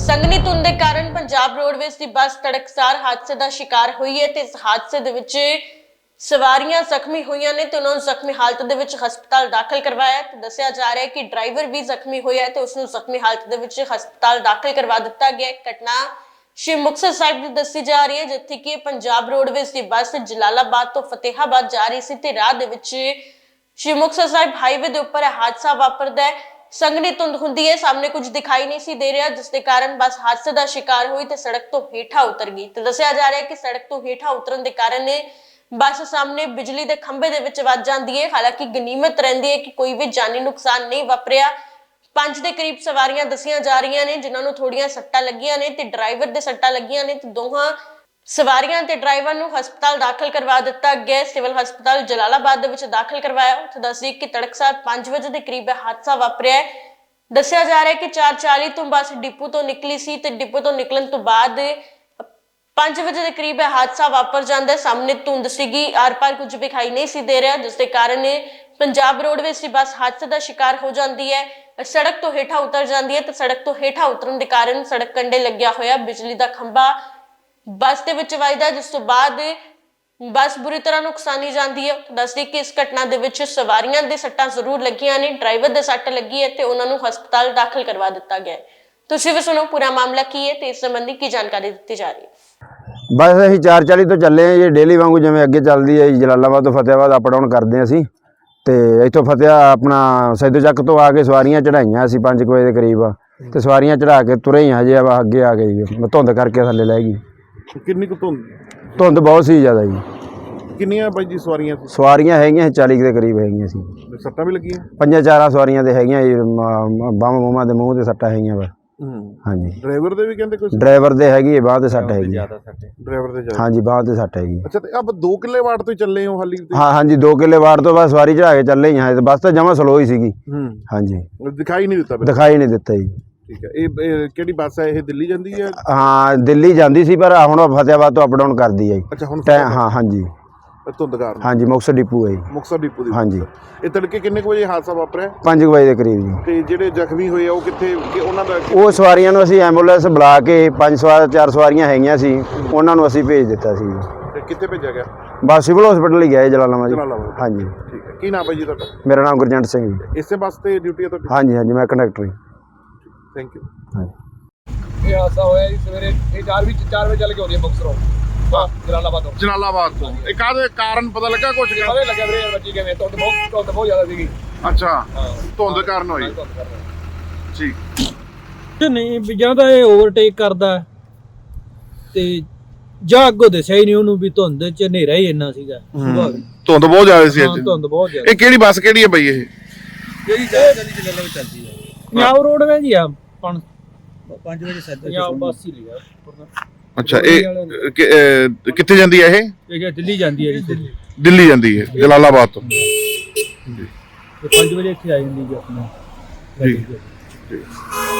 ਸੰਘਣੀ ਧੁੰਦ ਦੇ ਕਾਰਨ ਪੰਜਾਬ ਰੋਡਵੇਜ਼ ਦੀ ਬੱਸ ਤੜਕਸਾਰ ਹਾਦਸੇ ਦਾ ਸ਼ਿਕਾਰ ਹੋਈ ਹੈ ਤੇ ਇਸ ਹਾਦਸੇ ਦੇ ਵਿੱਚ ਸਵਾਰੀਆਂ ਜ਼ਖਮੀ ਹੋਈਆਂ ਨੇ ਤੇ ਉਹਨਾਂ ਨੂੰ ਜ਼ਖਮੀ ਹਾਲਤ ਦੇ ਵਿੱਚ ਹਸਪਤਾਲ ਦਾਖਲ ਕਰਵਾਇਆ ਤੇ ਦੱਸਿਆ ਜਾ ਰਿਹਾ ਹੈ ਕਿ ਡਰਾਈਵਰ ਵੀ ਜ਼ਖਮੀ ਹੋਇਆ ਤੇ ਉਸ ਨੂੰ ਜ਼ਖਮੀ ਹਾਲਤ ਦੇ ਵਿੱਚ ਹਸਪਤਾਲ ਦਾਖਲ ਕਰਵਾ ਦਿੱਤਾ ਗਿਆ ਘਟਨਾ ਸ਼੍ਰੀ ਮੁਕਤਸਰ ਸਾਹਿਬ ਦੀ ਦੱਸੀ ਜਾ ਰਹੀ ਹੈ, ਜਿੱਥੇ ਕਿ ਪੰਜਾਬ ਰੋਡਵੇਜ਼ ਦੀ ਬੱਸ ਜਲਾਲਾਬਾਦ ਤੋਂ ਫਤਿਹਾਬਾਦ ਜਾ ਰਹੀ ਸੀ ਤੇ ਰਾਹ ਦੇ ਵਿੱਚ ਸ਼੍ਰੀ ਮੁਕਤਸਰ ਸਾਹਿਬ ਹਾਈਵੇ ਦੇ ਉੱਪਰ ਇਹ ਹਾਦਸਾ ਵਾਪਰਦਾ ਹੈ। ਸੰਘਣੀ ਧੁੰਦ ਹੁੰਦੀ ਹੈ, ਸਾਹਮਣੇ ਕੁਝ ਦਿਖਾਈ ਨਹੀਂ ਸੀ ਦੇ ਰਿਹਾ, ਜਿਸ ਦੇ ਕਾਰਨ ਬੱਸ ਹਾਦਸੇ ਦਾ ਸ਼ਿਕਾਰ ਹੋਈ ਤੇ ਸੜਕ ਤੋਂ ਹੇਠਾਂ ਉਤਰ ਗਈ। ਤੇ ਦੱਸਿਆ ਜਾ ਰਿਹਾ ਹੈ ਕਿ ਸੜਕ ਤੋਂ ਹੇਠਾਂ ਉਤਰਨ ਦੇ ਕਾਰਨ ਬੱਸ ਸਾਹਮਣੇ ਬਿਜਲੀ ਦੇ ਖੰਭੇ ਦੇ ਵਿੱਚ ਵੱਜ ਜਾਂਦੀ ਹੈ। ਹਾਲਾਂਕਿ ਗਨੀਮਤ ਰਹਿੰਦੀ ਹੈ ਕਿ ਕੋਈ ਵੀ ਜਾਨੀ ਨੁਕਸਾਨ ਨਹੀਂ ਵਾਪਰਿਆ। ਪੰਜ ਦੇ ਕਰੀਬ ਸਵਾਰੀਆਂ ਦੱਸੀਆਂ ਜਾ ਰਹੀਆਂ ਨੇ, ਜਿਨ੍ਹਾਂ ਨੂੰ ਥੋੜੀਆਂ ਸੱਟਾਂ ਲੱਗੀਆਂ ਨੇ ਤੇ ਡਰਾਈਵਰ ਦੇ ਸੱਟਾਂ ਲੱਗੀਆਂ ਨੇ ਤੇ ਦੋਹਾਂ ਸਵਾਰੀਆਂ ਤੇ ਡਰਾਈਵਰ ਨੂੰ ਹਸਪਤਾਲ ਦਾਖਲ ਕਰਵਾ ਦਿੱਤਾ ਗਿਆ ਸਿਵਲ ਹਸਪਤਾਲ ਜਲਾਲਾਬਾਦ ਦੇ ਵਿੱਚ ਦਾਖਲ ਕਰਵਾਇਆ। ਉੱਥੇ ਦੱਸਦੀ ਕਿ ਤੜਕਸਾਰ 5 ਵਜੇ ਦੇ ਕਰੀਬ ਹਾਦਸਾ ਵਾਪਰਿਆ ਦੱਸਿਆ ਜਾ ਰਿਹਾ ਹੈ ਕਿ 4:40 ਤੋਂ ਬੱਸ ਡਿਪੂ ਤੋਂ ਨਿਕਲੀ ਸੀ ਤੇ ਡਿਪੂ ਤੋਂ ਨਿਕਲਣ ਤੋਂ ਬਾਅਦ 5 ਵਜੇ ਦੇ ਕਰੀਬ ਹਾਦਸਾ ਵਾਪਰ ਜਾਂਦਾ ਸਾਹਮਣੇ ਧੁੰਦ ਸੀਗੀ। ਆਰ-ਪਾਰ ਕੁਝ ਵਿਖਾਈ ਨਹੀਂ ਸੀ ਦੇ ਰਿਹਾ। ਜਿਸ ਦੇ ਕਾਰਨ ਪੰਜਾਬ ਰੋਡਵੇਜ਼ ਦੀ ਬੱਸ ਹਾਦਸੇ ਦਾ ਸ਼ਿਕਾਰ ਹੋ ਜਾਂਦੀ ਹੈ। ਸੜਕ ਤੋਂ ਹੇਠਾਂ ਉਤਰ ਜਾਂਦੀ ਹੈ ਤੇ ਸੜਕ ਤੋਂ ਹੇਠਾਂ ਉਤਰਨ ਦੇ ਕਾਰਨ ਸੜਕ ਕੰਢੇ ਲੱਗਿਆ ਹੋਇਆ। ਬਿਜਲੀ ਦਾ ਖੰਭਾ ਬੱਸ ਦੇ ਵਿੱਚ ਵੱਜਦਾ, ਜਿਸ ਤੋਂ ਬਾਅਦ ਬੱਸ ਬੁਰੀ ਤਰ੍ਹਾਂ ਨੁਕਸਾਨੀ ਜਾਂਦੀ ਹੈ। ਦੱਸਦੀ ਕਿ ਇਸ ਘਟਨਾ ਦੇ ਵਿੱਚ ਸਵਾਰੀਆਂ ਦੇ ਸੱਟਾਂ ਜ਼ਰੂਰ ਲੱਗੀਆਂ ਨੇ, ਡਰਾਈਵਰ ਦੇ ਸੱਟ ਲੱਗੀ ਹੈ ਤੇ ਉਹਨਾਂ ਨੂੰ ਹਸਪਤਾਲ ਦਾਖਲ ਕਰਵਾ ਦਿੱਤਾ ਗਿਆ ਹੈ। ਤੁਸੀਂ ਵੀ ਸੁਣੋ ਪੂਰਾ ਮਾਮਲਾ ਕੀ ਹੈ ਤੇ ਇਸ ਸੰਬੰਧੀ ਕੀ ਜਾਣਕਾਰੀ ਦਿੱਤੀ ਜਾ ਰਹੀ ਹੈ। ਬਸ ਅਸੀਂ 440 ਤੋਂ ਚੱਲੇ ਆ ਜੀ ਡੇਲੀ ਵਾਂਗੂ ਜਿਵੇਂ ਅੱਗੇ ਚੱਲਦੀ ਹੈ ਜਲਾਲਾਬਾਦ ਤੋਂ ਫਤਿਆਬਾਦ ਅਪ ਡਾਊਨ ਕਰਦੇ ਹਾਂ ਅਸੀਂ। ਤੇ ਇੱਥੋਂ ਫਤਿਆ ਆਪਣਾ ਸੈਦੋ ਚੱਕ ਤੋਂ ਆ ਕੇ ਸਵਾਰੀਆਂ ਚੜਾਈਆਂ ਅਸੀਂ 5 ਵਜੇ ਦੇ ਕਰੀਬ। ਤੇ ਸਵਾਰੀਆਂ ਚੜਾ ਕੇ ਤੁਰੇ ਹੀ ਹਜੇ ਅੱਗੇ ਆ ਗਈ ਧੁੰਦ ਕਰਕੇ ਥੱਲੇ ਲੈ ਗਈ ਕਿੰਨੀ ਕੁ ਧੁੰਦ? ਧੁੰਦ ਬਹੁਤ ਸੀ ਜ਼ਿਆਦਾ ਜੀ। ਕਿੰਨੀਆਂ ਬਾਈ ਜੀ ਸਵਾਰੀਆਂ ਸੀ? ਸਵਾਰੀਆਂ ਹੈਗੀਆਂ ਸੀ 40 ਕੁ ਦੇ ਕਰੀਬ ਹੈਗੀਆਂ ਸੀ। ਸੱਟਾਂ ਵੀ ਲੱਗੀਆਂ? ਪੰਜਾਂ ਚਾਰਾਂ ਸਵਾਰੀਆਂ ਦੇ ਹੈਗੀਆਂ ਜੀ ਬੰਮ ਬੂਮਾਂ ਦੇ ਮੂੰਹ ਤੇ ਸੱਟਾਂ ਹੈਗੀਆਂ ਵਾ ਹਾਂਜੀ। ਡਰਾਈਵਰ ਦੇ ਵੀ ਕਹਿੰਦੇ ਕੁਝ ਡਰਾਈਵਰ ਦੇ ਹੈਗੀ ਹੈ ਬਾਂਹ ਤੇ ਸੱਟ ਹੈਗੀ ਡਰਾਈਵਰ ਦੇ ਜਾ ਹਾਂਜੀ ਬਾਂਹ ਤੇ ਸੱਟ ਹੈਗੀ ਅੱਛਾ ਤੇ ਆਪ 2 ਕਿੱਲੇ ਵਾਟ ਤੋਂ ਚੱਲੇ ਹੋ ਹਾਲੀ ਤੇ? ਹਾਂ ਹਾਂਜੀ 2 ਕਿੱਲੇ ਵਾਰ ਤੋਂ ਬਾਅਦ ਸਵਾਰੀ ਚੜਾ ਕੇ ਚੱਲੇ ਹੀ ਬੱਸ ਤਾਂ ਜਮਾ ਸਲੋ ਹੀ ਸੀਗੀ। ਹਾਂਜੀ। ਦਿਖਾਈ ਨਹੀਂ ਦਿੱਤਾ ਬਿਲਕੁਲ। ਦਿਖਾਈ ਨਹੀਂ ਦਿੱਤਾ ਜੀ। ਠੀਕ ਹੈ। ਇਹ ਇਹ ਕਿਹੜੀ ਬੱਸ ਹੈ? ਇਹ ਦਿੱਲੀ ਜਾਂਦੀ ਹੈ? ਹਾਂ ਦਿੱਲੀ ਜਾਂਦੀ ਸੀ ਪਰ ਹੁਣ ਉਹ ਫਤਿਆਬਾਦ ਤੋਂ ਅਪ ਡਾਊਨ ਕਰਦੀ ਹੈ ਜੀ। ਅੱਛਾ ਹੁਣ ਟੈ- ਹਾਂ ਹਾਂਜੀ। ਹਾਂਜੀ ਮੁਕਤਸਰ ਡਿਪੂ ਹੈ ਜੀ। ਮੁਕਤਸਰ ਡਿਪੂ ਦੀ। ਹਾਂਜੀ। ਇਹ ਤੜਕੇ ਕਿੰਨੇ ਕੁ ਵਜੇ ਹਾਦਸਾ ਵਾਪਰਿਆ? 5 ਵਜੇ ਦੇ ਕਰੀਬ ਜੀ। ਤੇ ਜਿਹੜੇ ਜ਼ਖਮੀ ਹੋਏ ਆ ਉਹ ਕਿੱਥੇ ਕਿ ਉਹਨਾਂ ਦਾ ਉਹ ਸਵਾਰੀਆਂ ਨੂੰ ਅਸੀਂ ਐਂਬੂਲੈਂਸ ਬੁਲਾ ਕੇ ਪੰਜ ਸਵਾਰ ਚਾਰ ਸਵਾਰੀਆਂ ਹੈਗੀਆਂ ਸੀ ਉਹਨਾਂ ਨੂੰ ਅਸੀਂ ਭੇਜ ਦਿੱਤਾ ਸੀ ਜੀ। ਤੇ ਕਿੱਥੇ ਭੇਜਿਆ ਗਿਆ? ਬਸ ਸਿਵਲ ਹਸਪੀਟਲ ਹੀ ਗਏ ਜਲਾਲਾਬਾਦ ਜੀ। ਜਲਾਲਾਬਾਦ। ਹਾਂਜੀ। ਠੀਕ ਹੈ। ਕੀ ਨਾਮ ਹੈ ਜੀ ਤੁਹਾਡਾ? ਮੇਰਾ ਨਾਮ ਗੁਰਜੰਟ ਸਿੰਘ ਜੀ। ਇਸੇ ਬੱਸ ਤੇ ਡਿਊਟੀ ਹੈ ਤੁਹਾਡੀ? ਹਾਂਜੀ ਹਾਂਜੀ ਮੈਂ ਕੰਡਕਟਰ ਜੀ। ਥੈਂਕ ਯੂ ਹਾਂਜੀ ਇਹ ਹਾਦਸਾ ਹੋਇਆ ਜੀ ਸਵੇਰੇ ਇਹ 4 ਵਜੇ 4 ਵਜੇ ਚੱਲ ਕੇ ਆਉਂਦੀ ਹੈ ਮੁਕਤਸਰੋਂ। ਹਾਂ ਜਲਾਲਾਬਾਦ ਤੋਂ। ਜਲਾਲਾਬਾਦ ਤੋਂ। ਇਹ ਕਾਹਦੇ ਕਾਰਨ ਪਤਾ ਲੱਗਾ ਕੁਝ ਸਾਰੇ ਲੱਗਿਆ ਵੀਰੇ ਬੱਚੀ ਕਿਵੇਂ ਧੁੰਦ ਬਹੁਤ ਧੁੰਦ ਬਹੁਤ ਜ਼ਿਆਦਾ ਸੀਗੀ। ਅੱਛਾ ਧੁੰਦ ਕਾਰਨ ਹੋਈ। ਠੀਕ ਤੇ ਨਹੀਂ ਵੀ ਜਾਂ ਤਾਂ ਇਹ ਓਵਰਟੇਕ ਕਰਦਾ ਤੇ ਜਾਂ ਅੱਗੋਂ ਦਿਸਿਆ ਹੀ ਨਹੀਂ ਉਹਨੂੰ ਵੀ ਧੁੰਦ ਚ ਹਨੇਰਾ ਹੀ ਇੰਨਾ ਸੀਗਾ। ਧੁੰਦ ਬਹੁਤ ਜ਼ਿਆਦਾ ਸੀ ਹਾਂ ਅੱਜ। ਧੁੰਦ ਬਹੁਤ ਜ਼ਿਆਦਾ। ਇਹ ਕਿਹੜੀ ਬੱਸ ਕਿਹੜੀ ਹੈ ਬਈ ਇਹ? ਜਿਹੜੀ ਚੱਲ ਚੱਲੀ ਚੱਲਣ ਵਿੱਚ ਚੱਲਦੀ ਹੈ। ਪੰਜਾਬ ਰੋਡਵੇਜ ਹੀ ਆ ਪਣ 5 ਵਜੇ ਸੱਦ ਪੰਜਾਬ ਬੱਸ ਹੀ ਲਿਆ ਅੱਛਾ ਇਹ ਕਿ- ਅਹ, ਕਿੱਥੇ ਜਾਂਦੀ ਹੈ ਇਹ? ਇਹ ਦਿੱਲੀ ਜਾਂਦੀ ਹੈ ਜੀ ਦਿੱਲੀ। ਜਾਂਦੀ ਹੈ ਜਲਾਲਾਬਾਦ ਤੋਂ। ਤੇ 5 ਵਜੇ ਇੱਥੇ ਆ ਜਾਂਦੀ ਜੀ ਆਪਣਾ। ਜੀ।